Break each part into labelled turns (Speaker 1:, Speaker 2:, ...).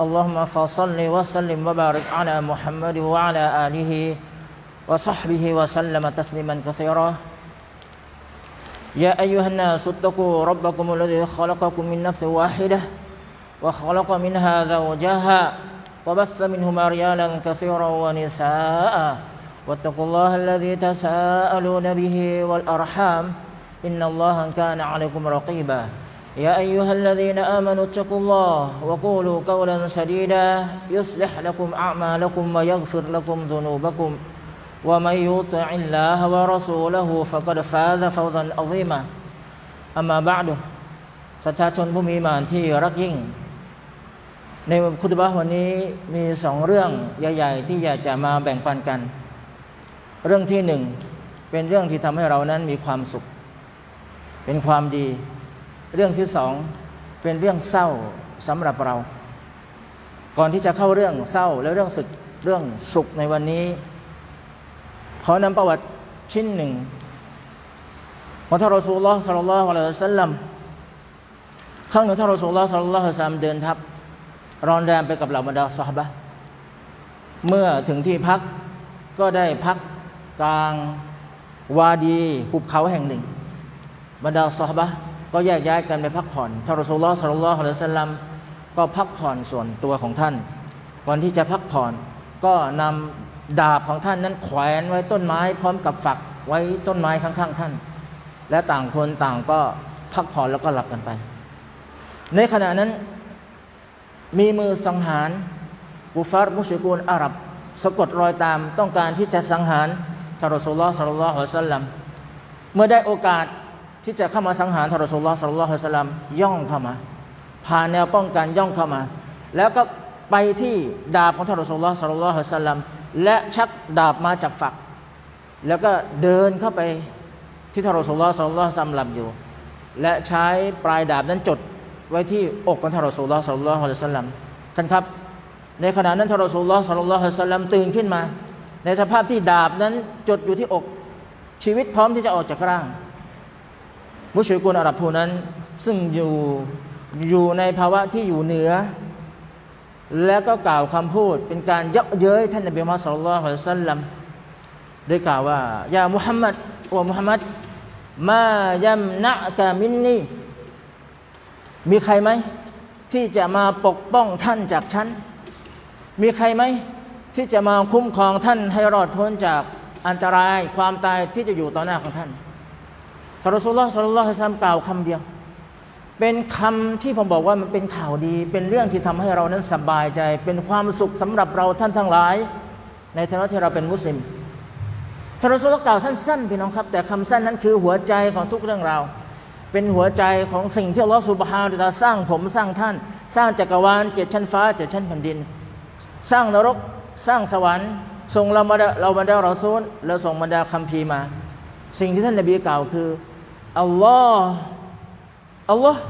Speaker 1: اللهم فصل وسلم وبارك على محمد وعلى آله وصحبه وسلم تسليما كثيرا. يا أيها الناس اتقوا ربكم الذي خلقكم من نفس واحدة وخلق منها زوجها وبث منهما رجالا كثيرا ونساء. واتقوا الله الذي تساءلون به والأرحام إن الله كان عليكم رقيبا. يا أيها الذين آمنوا اتقوا الله وقولوا قولا سديدا يصلح لكم أعمالكم ويغفر لكم ذنوبكم ومن يطع الله ورسوله فقد فاز فوزا عظيما أما بعد ศรัทธาชนผู้มีหมานที่รักยิ่ง ในคุตบะห์วันนี้มีสองเรื่องใหญ่ ๆ ที่อยากจะมาแบ่งปันกัน เรื่องที่หนึ่งเป็นเรื่องที่ทำให้เรานั้นมีความสุข เป็นความดี เรื่องที่สองเป็นเรื่องเศร้าสำหรับเรา ก่อนที่จะเข้าเรื่องเศร้าและเรื่องสุดเรื่องสุขในวันนี้ ขอนำประวัติชิ้นหนึ่งของท่านรอซูลลอฮ์สัลลัลลอฮุอะลัยฮิสัลลัมครั้งหนึ่งท่านรอซูลลอฮ์สัลลัลลอฮุอะลัยฮิสัลลัมเดินทัพรอนแรมไปกับเหล่าบรรดาซอฮาบะเมื่อถึงที่พักก็ได้พักกลางวาดีหุบเขาแห่งหนึ่ง บรรดาซอฮาบะ ก็แยกย้ายกันไปพักผ่อนท่านรอซูลลอฮ์สัลลัลลอฮุอะลัยฮิวะสลัมก็พักผ่อนส่วนตัวของท่าน ก่อนที่จะพักผ่อนก็นำดาบของท่านนั้นแขวนไว้ต้นไม้พร้อมกับฝักไว้ต้นไม้ข้างๆท่าน และต่างคนต่างก็พักผ่อนแล้วก็หลับกันไป ในขณะนั้นมีมือสังหารกุฟาร์มุชิกูนอาหรับสะกดรอยตามต้องการที่จะสังหารทารอซูลลอฮ์สัลลัลลอฮุอะลัยฮิวะสัลลัมเมื่อได้โอกาส ที่จะเข้ามาสังหารท่านรอซูลลอฮ์สัลลัลลอฮุอะสัลลัมย่องเข้ามาผ่านแนวป้องกันย่องเข้ามา แล้วก็ไปที่ดาบของท่านรอซูลลอฮ์สัลลัลลอฮุอะสัลลัมและชักดาบมาจากฝัก แล้วก็เดินเข้าไปที่ท่านรอซูลลอฮ์สัลลัลลอฮุอะสัลลัมอยู่ และใช้ปลายดาบนั้นจดไว้ที่อกของท่านรอซูลลอฮ์สัลลัลลอฮุอะสัลลัมท่านครับในขณะนั้นท่านรอซูลลอฮ์สัลลัลลอฮุอะสัลลัมตื่นขึ้นมา ในสภาพที่ดาบนั้นจดอยู่ที่อกชีวิตพร้อมที่จะออกจากร่าง มุชริกุนอาหรับผู้นั้น ซึ่งอยู่อยู่ในภาวะที่อยู่เหนือ แล้วก็กล่าวคำพูดเป็นการยาะเย้ยท่านนบีมุฮัมมัดสุลลัลลอฮุอะลัยสัลลัมได้กล่าวว่ายามุฮัมมัดโอ้มุฮัมมัดมายัมนะกามินนีมีใครไหมที่จะมาปกป้องท่านจากฉัน มีใครไหมที่จะมาคุ้มครองท่านให้รอดพ้นจากอันตรายความตายที่จะอยู่ต่อหน้าของท่าน ทารอซูลลอฮ์สัลลัลลอฮุอะลัมกล่าวคำเดียว เป็นคำที่ผมบอกว่ามันเป็นข่าวดี เป็นเรื่องที่ทำให้เรานั้นสบายใจ เป็นความสุขสำหรับเราท่านทั้งหลาย ในฐานะที่เราเป็นมุสลิมทารอซูลกล่าวสั้นๆพี่น้องครับ แต่คำสั้นนั้นคือหัวใจของทุกเรื่องราวเป็นหัวใจของสิ่งที่อัลลอฮฺสุบฮานะตาสร้างผมสร้างท่าน สร้างจักรวาลเจ็ดชั้นฟ้าเจ็ดชั้นแผ่นดิน สร้างนรกสร้างสวรรค์ส่งเรามาเราบรรดาเราซูลแล้วส่งบรรดาคัมภีร์มา สิ่งที่ท่านนบีกล่าวคือ อัลลอฮ์อัลลอฮ์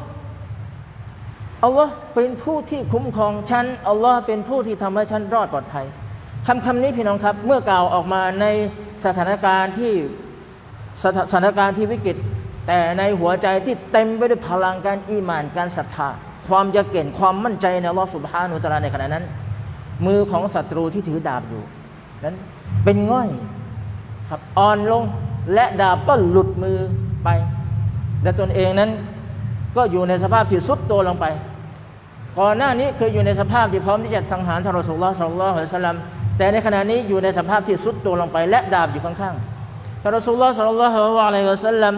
Speaker 1: อัลลอฮ์เป็นผู้ที่คุ้มครองฉันอัลลอฮ์เป็นผู้ที่ทำให้ฉันรอดปลอดภัยคำคำนี้พี่น้องครับ เมื่อกล่าวออกมาในสถานการณ์ที่สถสถานการณ์ที่วิกฤต แต่ในหัวใจที่เต็มไปด้วยพลังการอีหมานการศรัทธา ความยะเก่นความมั่นใจในลอสุบฮานุตะอาลาในขณะนั้น มือของศัตรูที่ถือดาบอยู่ นั้นเป็นง่อยครับอ่อนลงและดาบก็หลุดมือ ไป และตนเองนั้นก็อยู่ในสภาพที่สุดตัวลงไป ก่อนหน้านี้เคยอยู่ในสภาพที่พร้อมที่จะสังหารทารสูลลอฮ์สัลลัลลอฮุอะลัยฮิสัลลัมแต่ในขณะนี้อยู่ในสภาพที่สุดตัวลงไป และดาบอยู่ข้างๆทารสูลลอฮ์สัลลัลลอฮุอะลัยฮิสัลลัม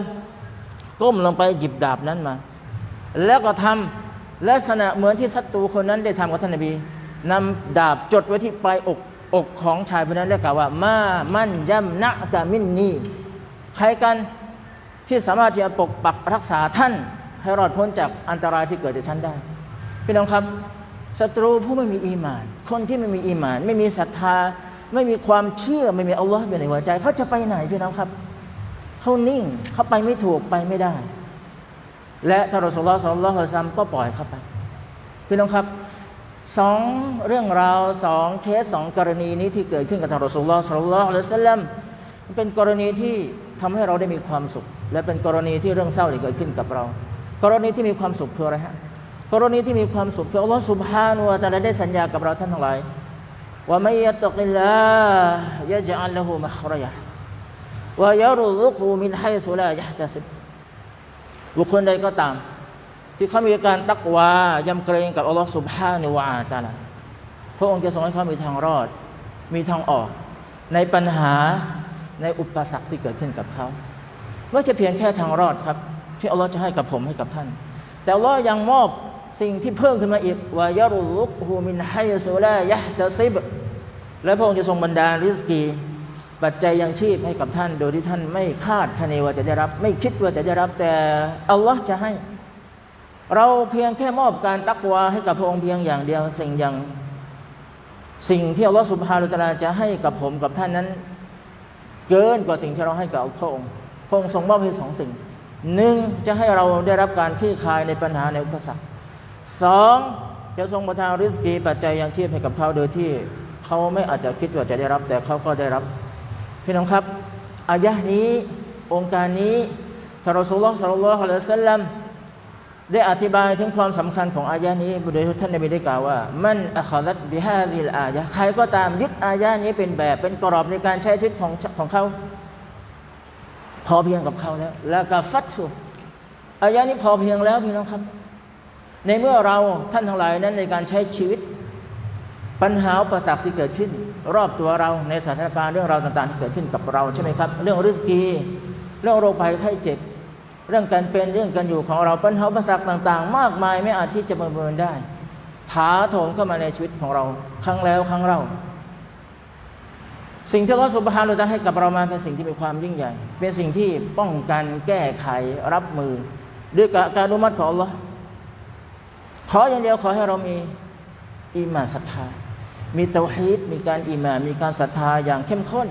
Speaker 1: ก้มลงไปหยิบดาบนั้นมา แล้วก็ทำลักษณะเหมือนที่ศัตรูคนนั้นได้ทำกับท่านนบีนำดาบจดไว้ที่ปลายอกอกของชายคนนั้นได้กล่าวว่า มามั่นยัมนะกามินนีใครกัน ที่สามารถที่จะปกปักรักษาท่าน ให้รอดพ้นจากอันตรายที่เกิดจากฉันได้ พี่น้องครับศัตรูผู้ไม่มีอีมาน คนที่ไม่มีอีมาน ไม่มีศรัทธา ไม่มีความเชื่อไม่มีอัลลอฮ์อยู่ในหัวใจ เขาจะไปไหนพี่น้องครับ เขานิ่งเขาไปไม่ถูกไปไม่ได้ และทารอสุลลอฮ์สัลลอฮุอะลัยฮิวะซัลลัมก็ปล่อยเขาไป พี่น้องครับสองเรื่องราวสองเคสสองกรณีนี้ที่เกิดขึ้นกับทารอสุลลอฮ์สัลลอฮุอะลัยฮิวะซัลลัมเป็นกรณีที่ทำให้เราได้มีความสุข และเป็นกรณีที่เรื่องเศร้าที่เกิดขึ้นกับเรา กรณีที่มีความสุขคืออะไรฮะกรณีที่มีความสุขคืออัลลอฮ์สุบฮานุวะตะอาลาได้สัญญากับเราท่านทั้งหลายว่าไม่ยตกิลลายะจัลละหูมัครยะวะยารุซุกุมินไฮซุลายะตะซิบบุคคลใดก็ตาม ที่เขามีการตักวายำเกรงกับอัลลอฮ์สุบฮานุวะตะอาลาพระองค์จะทรงให้เขามีทางรอด มีทางออก ในปัญหาในอุปสรรคที่เกิดขึ้นกับเขา ไม่ใช่เพียงแค่ทางรอดครับ ที่อัลลอฮ์จะให้กับผมให้กับท่าน แต่อัลลอฮ์ยังมอบสิ่งที่เพิ่มขึ้นมาอีกว่ายรุลุกฮูมินไฮซุลายะตะซิบและพระองค์จะทรงบรรดาลริสกี ปัจจัยยังชีพให้กับท่าน โดยที่ท่านไม่คาดคะเนว่าจะได้รับ ไม่คิดว่าจะได้รับแต่อัลลอฮ์จะให้ เราเพียงแค่มอบการตักวาให้กับพระองค์เพียงอย่างเดียว สิ่งอย่างสิ่งที่อัลลอฮ์สุบฮานุตะลาจะให้กับผมกับท่านนั้น เกินกว่าสิ่งที่เราให้กับพระองค์ พระองค์ทรงมอบให้สองสิ่งหนึ่งจะให้เราได้รับการคลี่คลายในปัญหาในอุปสรรคสองจะทรงประทานริสกีปัจจัยยังชีพให้กับเขาโดยที่เขาไม่อาจจะคิดว่าจะได้รับ แต่เขาก็ได้รับ พี่น้องครับอายะนี้องค์การนี้ทารสูลลอฮ์สัลลัลลอฮุอะลัยฮิสัลลัมได้อธิบายถึงความสำคัญของอายะนี้โดยท่านนบีได้กล่าวว่า มันอัคลัดบิฮาดิลอายะใครก็ตามยึดอายะนี้เป็นแบบเป็นกรอบในการใช้ชีวิตของของเขา พอเพียงกับเขาแล้ว แล้วก็ฟัดสุอายะนี้พอเพียงแล้วพี่น้องครับ ในเมื่อเราท่านทั้งหลายนั้นในการใช้ชีวิต ปัญหาอุปสรรคที่เกิดขึ้น รอบตัวเราในสถานการณ์เรื่องราวต่างๆ ที่เกิดขึ้นกับเราใช่ไหมครับ เรื่องริสกี เรื่องโรคภัยไข้เจ็บ เรื่องการเป็นเรื่องการอยู่ของเราปัญหาอุปสรรคต่าง ๆ มากมายไม่อาจที่จะประเมินได้ถาโถมเข้ามาในชีวิตของเรา ครั้งแล้วครั้งเล่า สิ่งที่อัลอสุบฮานุตาให้กับเรามาเป็นสิ่งที่มีความยิ่งใหญ่ เป็นสิ่งที่ป้องกันแก้ไขรับมือ ด้วยการอนุมัติของอัลลอฮ์ขออย่างเดียวขอให้เรามีอีหมาศรัทธา มีเตาฮีดมีการอีหมามีการศรัทธาอย่างเข้มข้น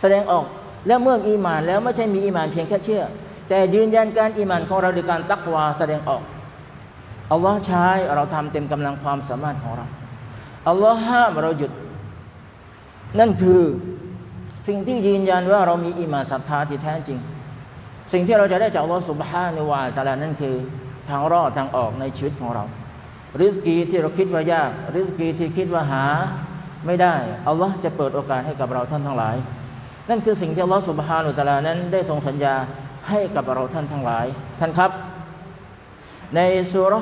Speaker 1: แสดงออกแล้วเมื่ออีหมานแล้วไม่ใช่มีอีหมานเพียงแค่เชื่อ แต่ยืนยันการอีหมานของเราด้วยการตักวาแสดงออกอัลลอฮ์ใช้เราทำเต็มกำลังความสามารถของเราอัลลอฮ์ห้ามเราหยุด นั่นคือสิ่งที่ยืนยันว่าเรามีอิมาศรัทธาที่แท้จริง สิ่งที่เราจะได้จากอัลลอฮฺสุบฮานุวาตะอาลานั่นคือทางรอดทางออกในชีวิตของเรา ริสกีที่เราคิดว่ายากริสกีที่คิดว่าหาไม่ได้อัลลอฮ์จะเปิดโอกาสให้กับเราท่านทั้งหลาย นั่นคือสิ่งที่อัลลอฮฺสุบฮานุตะอาลานั้นได้ทรงสัญญาให้กับเราท่านทั้งหลาย ท่านครับ ในสุร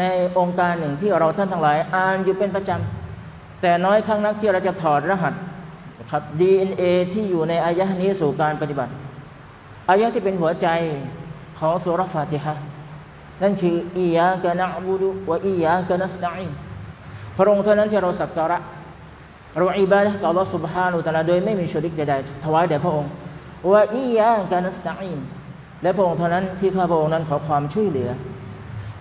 Speaker 1: ในองค์การหนึ่งที่เราท่านทั้งหลาย อ่านอยู่เป็นประจำแต่น้อยครั้งนักที่เราจะถอดรหัส ครับ DNA ที่อยู่ในอายะห์นี้สู่การปฏิบัติ อายะห์ที่เป็นหัวใจของสุรฟาติฮะนั่นคืออียากะนะบูดุวะอียากะนัสตัอีนพระองค์เท่านั้นที่เราสักการะเราอิบาดะห์ต่อ Allah سبحانه และ تعالى โดยไม่มีชริกใดๆถวายแด่พระองค์วะอียากะนัสตัอีนและพระองค์เท่านั้นที่ข้าพระองค์นั้นขอความช่วยเหลือ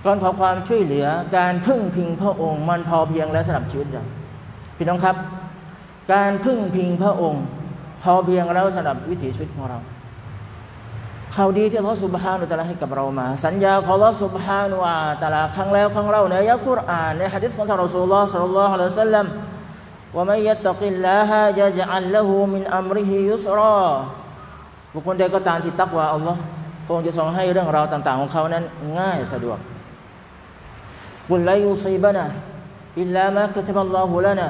Speaker 1: การขอความช่วยเหลือ การพึ่งพิงพระองค์ มันพอเพียงและสำหรับชีวิตเราพี่น้องครับ การพึ่งพิงพระองค์ พอเพียงแล้วสำหรับวิถีชีวิตของเราข่าวดีที่อัลลอฮฺสุบฮานุตะลาให้กับเรามา สัญญาของอัลลอฮฺสุบฮานุวาตะลาครั้งแล้วครั้งเล่าในอายะกุรอานในฮะดิษของท่านรอสูลลอฮ์สัลลัลลอฮุอะลัยฮิสัลลัมว่าไม่ยัตกิลลาฮะจะจัลละหูมินอัมริฮิยุสรอบุคคลใดก็ตามที่ตักวาอัลลอฮ์คงจะทรงให้เรื่องราวต่าง ๆ ของเขานั้นง่ายสะดวกกุลลายุซีบะนะอิลลามะกะตบัลลอฮุลานะ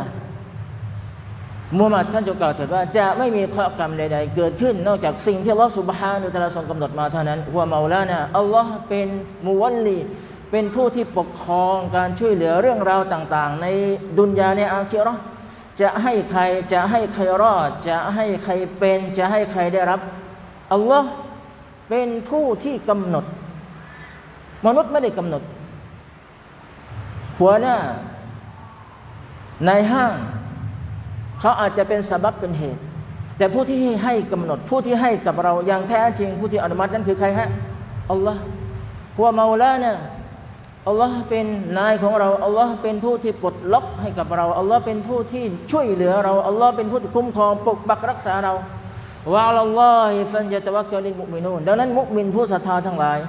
Speaker 1: มุฮัมหมัดท่านจงกล่าวเถิดว่าจะไม่มีข้อกรรมใด ๆ เกิดขึ้น นอกจากสิ่งที่อัลลอฮฺสุบฮานุตะลาทรงกำหนดมาเท่านั้นว่าเมาลานะอัลลอฮ์เป็นมุวัลลีเป็นผู้ที่ปกครองการช่วยเหลือเรื่องราวต่าง ๆ ในดุนยาในอาคิเราะจะให้ใครจะให้ใครรอด จะให้ใครเป็นจะให้ใครได้รับอัลลอฮ์เป็นผู้ที่กำหนด มนุษย์ไม่ได้กำหนด หัวหน้าในห้าง เขาอาจจะเป็นสาบับเป็นเหตุ แต่ผู้ที่ให้กำหนดผู้ที่ให้กับเราอย่างแท้จริง ผู้ที่อนุมัตินั้นคือใครฮะอัลลอฮ์หัวเมาลานะอัลลอฮ์เป็นนายของเราอัลลอฮ์เป็นผู้ที่ปลดล็อกให้กับเราอัลลอฮ์เป็นผู้ที่ช่วยเหลือเราอัลลอฮ์เป็นผู้ที่คุ้มครองปกปักรักษาเราวะอัลลอฮิฟันยะตะวักกะลิลมุมินูนดังนั้นมุมินผู้ศรัทธาทั้งหลาย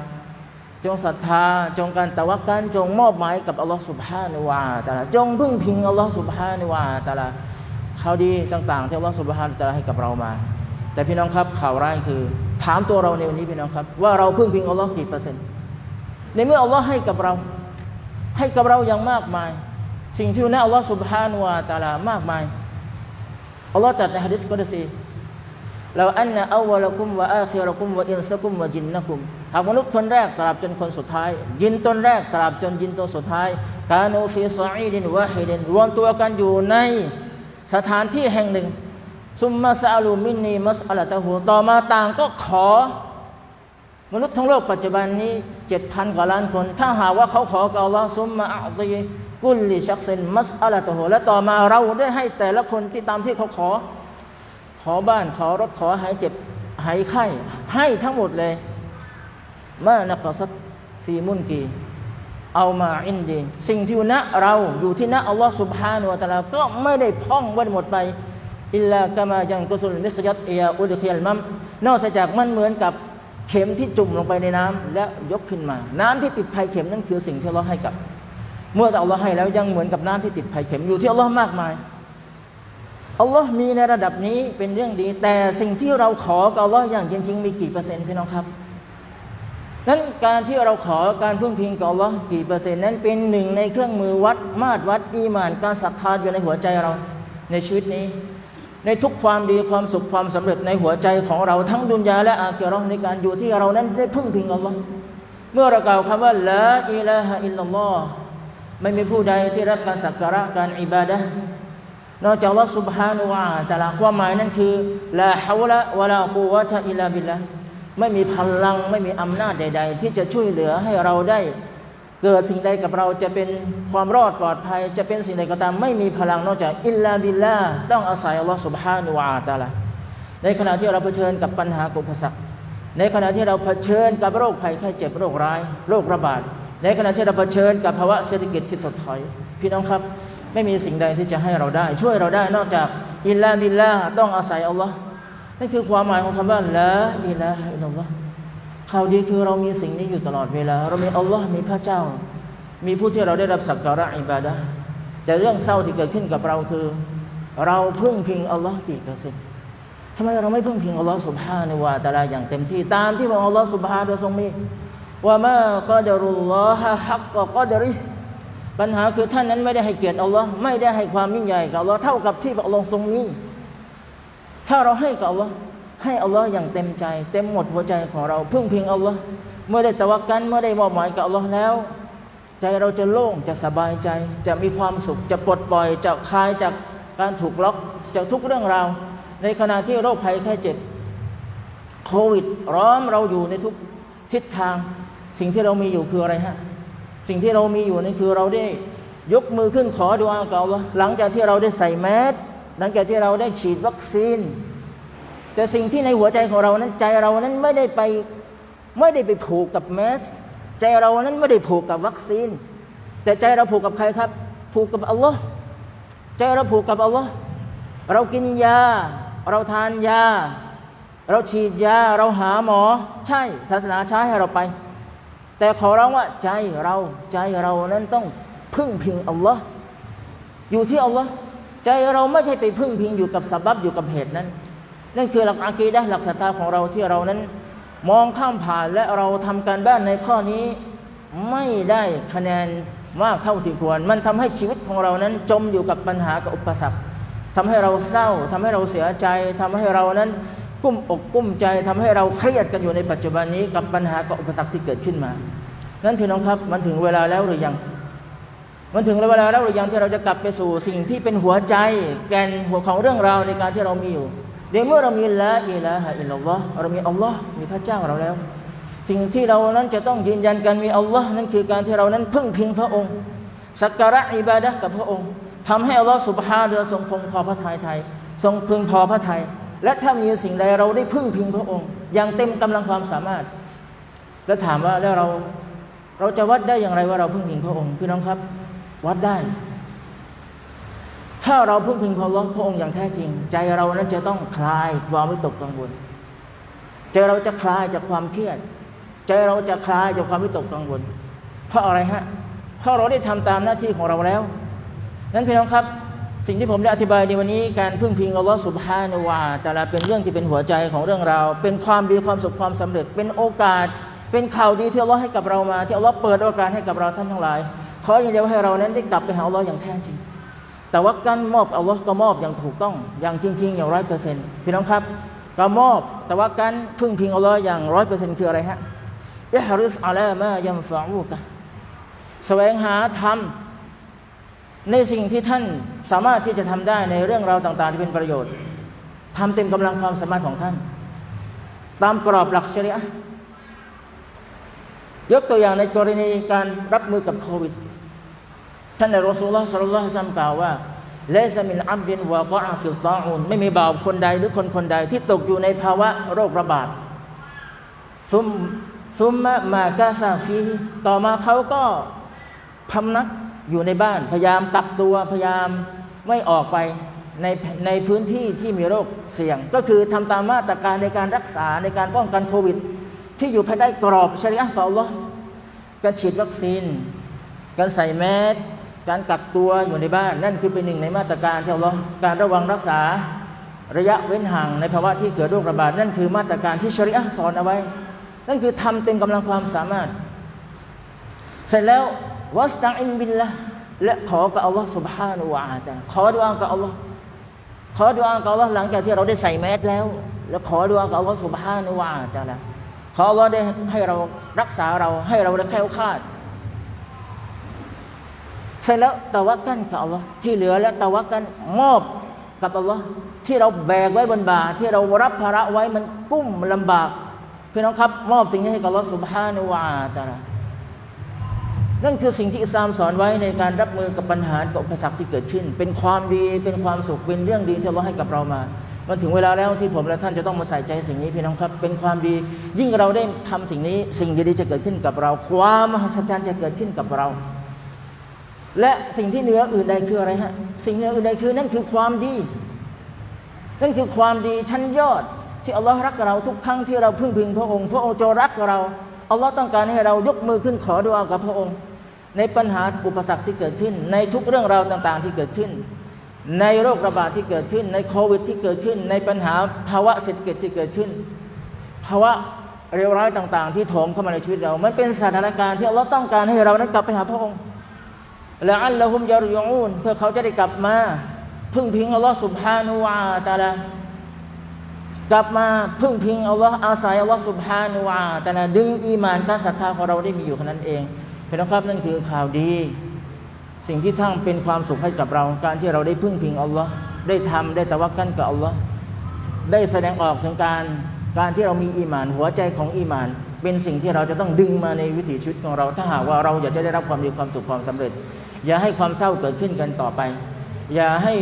Speaker 1: จงศรัทธาจงการตะวักกันจงมอบหมายกับอัลลอฮ์สุบฮานุวาตะลาจงพึ่งพิงอัลลอฮ์สุบฮานุวาตะลา ข่าวดีต่างๆที่อัลลอฮ์สุบฮานุตะลาให้กับเรามา แต่พี่น้องครับข่าวร้ายคือ ถามตัวเราในวันนี้พี่น้องครับ ว่าเราพึ่งพิงอัลลอฮ์กี่เปอร์เซ็นต์ในเมื่ออัลลอฮ์ให้กับเรา ให้กับเราอย่างมากมาย สิ่งที่นะอัลลอฮ์สุบฮานุวาตะลามากมายอัลลอฮ์ตรัสในฮะดิษกุดซีเราอันนะอาวะลกุมวะอาคิรกุมวะอินซะกุมวะจินนะกุมหากมนุษย์คนแรกตราบจนคนสุดท้าย ยินตนแรกตราบจนยินตัวสุดท้ายกาโนฟีซอีดินวะฮิดินรวมตัวกันอยู่ใน สถานที่แห่งหนึ่ง ซุมมาซาลูมินนีมัสอัลตะฮูต่อมาต่างก็ขอ มนุษย์ทั้งโลกปัจจุบันนี้เจ็ดพันกว่าล้านคน ถ้าหากว่าเขาขอกับอัลลอฮ์ซุมมาอัลตีกุลลิชักเซนมัสอัลตะฮูและต่อมาเราได้ให้แต่ละคนที่ตามที่เขาขอ ขอบ้านขอรถขอหายเจ็บหายไข้ ให้ทั้งหมดเลยมานักษัตฟีมุนกี เอามาอินดีสิ่งที่ณเราอยู่ที่ณอัลลอฮ์สุบฮานุวะตะลาก็ไม่ได้พ่องไว้หมดไปอิลลากามายังกุสุลมิสยัตเอียอุดเคียลมัมนอกจากมันเหมือนกับเข็มที่จุ่มลงไปในน้ำและยกขึ้นมา น้ำที่ติดภัยเข็มนั่นคือสิ่งที่อัลลอฮ์ให้กับ เมื่อแต่อัลลอฮ์ให้แล้วยังเหมือนกับน้ำที่ติดภัยเข็มอยู่ที่อัลลอฮ์มากมายอัลลอฮ์มีในระดับนี้เป็นเรื่องดี แต่สิ่งที่เราขอกับอัลลอฮ์อย่างจริงๆมีกี่เปอร์เซ็นต์พี่น้องครับ นั้นการที่เราขอการพึ่งพิงกับอัลลอฮ์กี่เปอร์เซ็นต์นั้นเป็นหนึ่งในเครื่องมือวัดมาตรวัดอีหมานการศรัทธาอยู่ในหัวใจเราในชีวิตนี้ ในทุกความดีความสุขความสำเร็จในหัวใจของเราทั้งดุนยาและอาคิเราะห์ในการอยู่ที่เรานั้นได้พึ่งพิงอัลลอฮ์เมื่อเรากล่าวคำว่าละอิลาฮะอิลลัลลอฮ์ไม่มีผู้ใดที่รับการสักการะการอิบาดะห์ นอกจากอัลลอฮ์ سبحانه และ تعالى ความหมายนั้นคือลาฮาวละวะลากุวะตะอิลลาบิลละ ไม่มีพลังไม่มีอำนาจใด ๆ ที่จะช่วยเหลือให้เราได้ เกิดสิ่งใดกับเราจะเป็นความรอดปลอดภัย จะเป็นสิ่งใดก็ตามไม่มีพลังนอกจากอิลลาบิลลาต้องอาศัยอัลลอฮฺสุบฮานุวาตาละในขณะที่เราเผชิญกับปัญหาอุปสรรคในขณะที่เราเผชิญกับโรคภัยไข้เจ็บโรคร้าย โรคระบาด ในขณะที่เราเผชิญกับภาวะเศรษฐกิจที่ถดถอย พี่น้องครับ ไม่มีสิ่งใดที่จะให้เราได้ ช่วยเราได้นอกจากอิลลาบิลลาต้องอาศัยอัลลอฮฺ นั่นคือความหมายของคำว่าละอิลาฮะอิลลอฮ์ข่าวดีคือเรามีสิ่งนี้อยู่ตลอดเวลา เรามีอัลลอฮ์มีพระเจ้า มีผู้ที่เราได้รับสักการะอิบาดะแต่เรื่องเศร้าที่เกิดขึ้นกับเราคือ เราพึ่งพิงอัลลอฮ์กี่เปอร์เซ็นต์ทำไมเราไม่พึ่งพิงอัลลอฮ์สุบฮานะวะตะอาลาอย่างเต็มที่ตามที่พระองค์อัลลอฮ์สุบฮานะทรงมีว่ามาก็ดรุลลอฮะฮักก็กอดริปัญหาคือท่านนั้นไม่ได้ให้เกียรติอัลลอฮ์ไม่ได้ให้ความยิ่งใหญ่กับอัลลอฮ์เท่ากับที่พระองค์ทรงมี ถ้าเราให้กับอัลลอฮ์ให้อัลลอฮ์อย่างเต็มใจ เต็มหมดหัวใจของเราพึ่งพิงอัลลอฮ์เมื่อได้ตะวักกันเมื่อได้มอบหมายกับอัลลอฮ์แล้ว ใจเราจะโล่งจะสบายใจ จะมีความสุขจะปลดปล่อยจะคลายจากการถูกล็อกจากทุกเรื่องราว ในขณะที่โรคภัยแค่เจ็บโควิดร้อมเราอยู่ในทุกทิศทาง สิ่งที่เรามีอยู่คืออะไรฮะสิ่งที่เรามีอยู่นั่นคือเราได้ยกมือขึ้นขอดุอากับอัลลอฮ์หลังจากที่เราได้ใส่แมส หลังจากที่เราได้ฉีดวัคซีน แต่สิ่งที่ในหัวใจของเรานั้นใจเรานั้นไม่ได้ไปไม่ได้ไปผูกกับแมสใจเรานั้นไม่ได้ผูกกับวัคซีน แต่ใจเราผูกกับใครครับ ผูกกับอัลลอฮ์ใจเราผูกกับอัลลอฮ์เรากินยา เราทานยา เราฉีดยา เราหาหมอ ใช่ศาสนาใช้ให้เราไป แต่ขอร้องว่าใจเราใจเรานั้นต้องพึ่งพิงอัลลอฮ์อยู่ที่อัลลอฮ์ ใจเราไม่ใช่ไปพึ่งพิงอยู่กับสาบับอยู่กับเหตุนั้น นั่นคือหลักอากีดะหลักศรัทธาของเราที่เรานั้น มองข้ามผ่านและเราทำการบ้านในข้อนี้ไม่ได้คะแนนมากเท่าที่ควร มันทำให้ชีวิตของเรานั้นจมอยู่กับปัญหากับอุปสรรคทำให้เราเศร้าทำให้เราเสียใจทำให้เรานั้นกุ้มอกกุ้มใจทำให้เราเครียดกันอยู่ในปัจจุบันนี้กับปัญหากับอุปสรรคที่เกิดขึ้นมา นั้นพี่น้องครับมันถึงเวลาแล้วหรือยัง มันถึงเวลาแล้วหรือยังที่เราจะกลับไปสู่สิ่งที่เป็นหัวใจ แกนหัวของเรื่องราวในการที่เรามีอยู่เดี๋ยวเมื่อเรามีละอิละฮะอิลลัลลอฮ์เรามีอัลลอฮ์มีพระเจ้าเราแล้ว สิ่งที่เรานั้นจะต้องยืนยันกันมีอัลลอฮ์นั่นคือการที่เรานั้นพึ่งพิงพระองค์ สักการะอิบาดะห์กับพระองค์ทำให้อัลลอฮ์สุบฮานะทรงพงพอพระทัยไทย ทรงพึงพอพระทัยและถ้ามีสิ่งใดเราได้พึ่งพิงพระองค์ อย่างเต็มกำลังความสามารถ แล้วถามว่าแล้วเราเราจะวัดได้อย่างไรว่าเราพึ่งพิงพระองค์พี่น้องครับ วัดได้ ถ้าเราพึ่งพิงพระองพระองค์อย่างแท้จริง ใจเรานั้นจะต้องคลายความวิตกกังวลใจเราจะคลายจากความเครียด ใจเราจะคลายจากความวิตกกังวล เพราะอะไรฮะ เพราะเราได้ทำตามหน้าที่ของเราแล้ว นั้นพี่น้องครับ สิ่งที่ผมได้อธิบายในวันนี้การพึ่งพิงอัลลอฮฺสุบฮานุวาแต่ละเป็นเรื่องที่เป็นหัวใจของเรื่องราวเป็นความดีความสุขความสำเร็จ เป็นโอกาส เป็นข่าวดีที่อัลลอฮ์ให้กับเรามา ที่อัลลอฮ์เปิดโอกาสให้กับเราท่านทั้งหลาย ขออย่างเดียวให้เรานั้นได้กลับไปหาอัลลอฮ์อย่างแท้จริง แต่ว่าการมอบอัลลอฮ์ก็มอบอย่างถูกต้องอย่างจริง ๆ อย่างร้อยเปอร์เซ็นต์พี่น้องครับก็มอบแต่ว่าการพึ่งพิงอัลลอฮ์อย่างร้อยเปอร์เซ็นต์คืออะไรฮะอิฮริสอัลามายัมฟะอูกะแสวงหาธรรมในสิ่งที่ท่านสามารถที่จะทำได้ในเรื่องราวต่าง ๆ ที่เป็นประโยชน์ทำเต็มกำลังความสามารถของท่าน ตามกรอบหลักชริอะยกตัวอย่างในกรณีการรับมือกับโควิด ท่านในรอสูลลอฮ์สัลลัลลอฮุลัยฮิวะซัมกล่าวว่าเลซามินอับดินวะกะฟิลตาอุนไม่มีบ่าวคนใดหรือคนคนใดที่ตกอยู่ในภาวะโรคระบาดซุมซุมมะมากาซาฟีต่อมาเขาก็พำนักอยู่ในบ้าน พยายามกักตัวพยายามไม่ออกไปในในพื้นที่ที่มีโรคเสี่ยง ก็คือทำตามมาตรการในการรักษาในการป้องกันโควิด ที่อยู่ภายใต้กรอบชริอะห์ของอัลลอฮ์การฉีดวัคซีน การใส่แมส การกักตัวอยู่ในบ้านนั่นคือเป็นหนึ่งในมาตรการที่เราการระวังรักษาระยะเว้นห่างในภาวะที่เกิดโรคระบาดนั่นคือมาตรการที่ชริอะสอนเอาไว้ นั่นคือทำเต็มกำลังความสามารถ เสร็จแล้ววัสตังอินบินละและขอกับอัลลอฮ์สุบฮานุวาจาขอดุอกับอัลลอฮ์ขอดวอกับอัลลอฮ์หลังจากที่เราได้ใส่แมสแล้ว แล้วขอดุอกับอัลลอฮ์สุบฮานุวาจาแล้วขออัลลอฮ์ได้ให้เรารักษาเราให้เราได้แคล้วคลาด เสร็จแล้วตะวักกันกับอัลลอฮ์ที่เหลือแล้วตะวักกันมอบกับอัลลอฮ์ที่เราแบกไว้บนบ่าที่เรารับภาระไว้มันกุ้มลำบากพี่น้องครับ มอบสิ่งนี้ให้กับอัลลอฮ์สุบฮานุวาตาลานั่นคือสิ่งที่อิสลามสอนไว้ในการรับมือกับปัญหากับอุสรรที่เกิดขึ้น เป็นความดีเป็นความสุขเป็นเรื่องดีที่เราให้กับเรามามันถึงเวลาแล้วที่ผมและท่านจะต้องมาใส่ใจสิ่งนี้พี่น้องครับ เป็นความดี ยิ่งเราได้ทำสิ่งนี้ สิ่งดีๆจะเกิดขึ้นกับเรา ความมหัศจรรย์จะเกิดขึ้นกับเรา และสิ่งที่เหนืออื่นใดคืออะไรฮะ สิ่งเหนืออื่นใดคือนั่นคือความดี นั่นคือความดีชั้นยอด ที่อัลลอฮ์รักเราทุกครั้งที่เราพึ่งพิงพระองค์พระองค์จะรักเราอัลลอฮ์ต้องการให้เรายกมือขึ้นขอดุอากับพระองค์ ในปัญหาอุปสรรคที่เกิดขึ้น ในทุกเรื่องราวต่างๆ ที่เกิดขึ้น ในโรคระบาดที่เกิดขึ้น ในโควิดที่เกิดขึ้น ในปัญหาภาวะเศรษฐกิจที่เกิดขึ้น ภาวะเร็วร้ายต่างๆ ที่โถมเข้ามาในชีวิตเรา มันเป็นสถานการณ์ที่อัลลอฮ์ต้องการให้เรานั้นกลับไปหาพระองค์ ละอัลลอฮุมยารยูนเพื่อเขาจะได้กลับมา พึ่งพิงอัลลอฮ์สุบฮานุวาตาลากลับมาพึ่งพิงอัลลอฮ์อาศัยอัลลอฮ์สุบฮานุวาต่ละดึงอีมานการศรัทธาของเราได้มีอยู่แค่นั้นเองเพื่อนครับนั่นคือข่าวดี สิ่งที่ทั้งเป็นความสุขให้กับเรา การที่เราได้พึ่งพิงอัลลอฮ์ได้ทำได้ตะวักกันกับอัลลอฮ์ได้แสดงออกถึงการการที่เรามีอีมาน หัวใจของอีมาน เป็นสิ่งที่เราจะต้องดึงมาในวิถีชีวิตของเรา ถ้าหากว่าเราอยากจะได้รับความดีความสุขความสำเร็จ อย่าให้ความเศร้าเกิดขึ้นกันต่อไป อย่าให้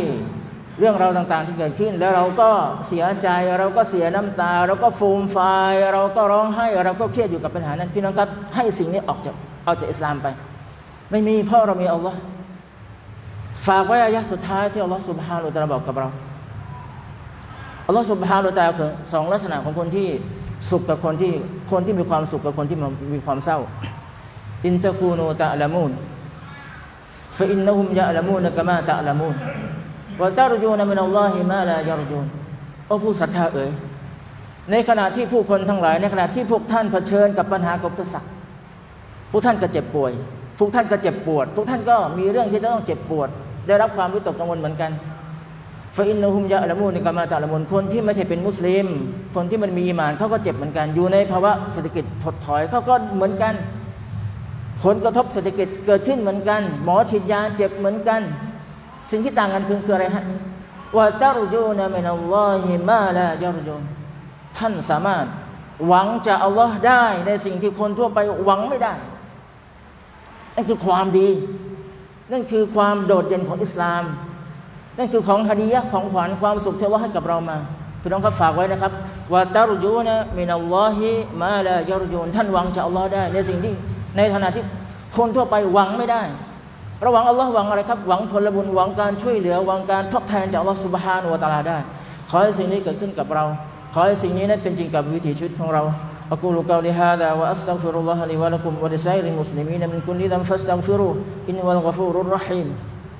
Speaker 1: เรื่องราวต่างๆที่เกิดขึ้น แล้วเราก็เสียใจเราก็เสียน้ำตา เราก็ฟูมฟายเราก็ร้องไห้เราก็เครียดอยู่กับปัญหานั้นพี่น้องครับ ให้สิ่งนี้ออกจากออกจากอิสลามไป ไม่มีเพราะเรามีอัลลอฮ์ฝากไว้อายะสุดท้ายที่อัลลอฮ์สุบฮานุตะลาบอกกับเราอัลลอฮ์สุบฮานุตะลาคือสองลักษณะของคนที่ สุขกับคนที่คนที่มีความสุขกับคนที่มีความเศร้า อินตะคูนูตะละมูนฟะอินนะฮุมยะละมูนกะมาตะละมูนวะตารจูนมินัลลอฮิมาลายารจูนโอ้ผู้ศรัทธาเอ๋ยในขณะที่ผู้คนทั้งหลาย ในขณะที่พวกท่านเผชิญกับปัญหากับอุปสรรคพวกท่านก็เจ็บป่วยพวกท่านก็เจ็บปวดพวกท่านก็มีเรื่องที่จะต้องเจ็บปวด ได้รับความวิตกกังวลเหมือนกัน ฟอินนุฮุมยะละมูนกามาตะละมุนคนที่ไม่ใช่เป็นมุสลิม คนที่มันมีอีหมานเขาก็เจ็บเหมือนกัน อยู่ในภาวะเศรษฐกิจถดถอยเขาก็เหมือนกัน ผลกระทบเศรษฐกิจเกิดขึ้นเหมือนกัน หมอฉีดยาเจ็บเหมือนกัน สิ่งที่ต่างกันคือคืออะไรฮะว่าตารจูนะมินัลลอฮิมาลายารจูท่านสามารถหวังจากอัลลอฮ์ได้ในสิ่งที่คนทั่วไปหวังไม่ได้นั่นคือความดี นั่นคือความโดดเด่นของอิสลาม นั่นคือของฮาดียะของขวัญความสุขที่ว่าให้กับเรามาพี่น้องครับฝากไว้นะครับว่าตารยูนะมินัลลอฮิมาลายารยูนท่านหวังจากอัลลอฮ์ได้ ในสิ่งที่ในฐานะที่คนทั่วไปหวังไม่ได้ระหวังอัลลอฮ์หวังอะไรครับหวังผลบุญหวังการช่วยเหลือหวังการทดแทนจากอัลลอฮ์สุบฮานวะตาลาได้ ขอให้สิ่งนี้เกิดขึ้นกับเรา ขอให้สิ่งนี้นั้นเป็นจริงกับวิถีชีวิตของเราอักุลกาลิฮาดะวะอัสตัฟฟิรุลลอฮะลิวะลักุมวะลิซัยริมุสลิมีนมินคุลลิดัมฟัสตัฟิรุอินวัลกฟูรุรรฮีม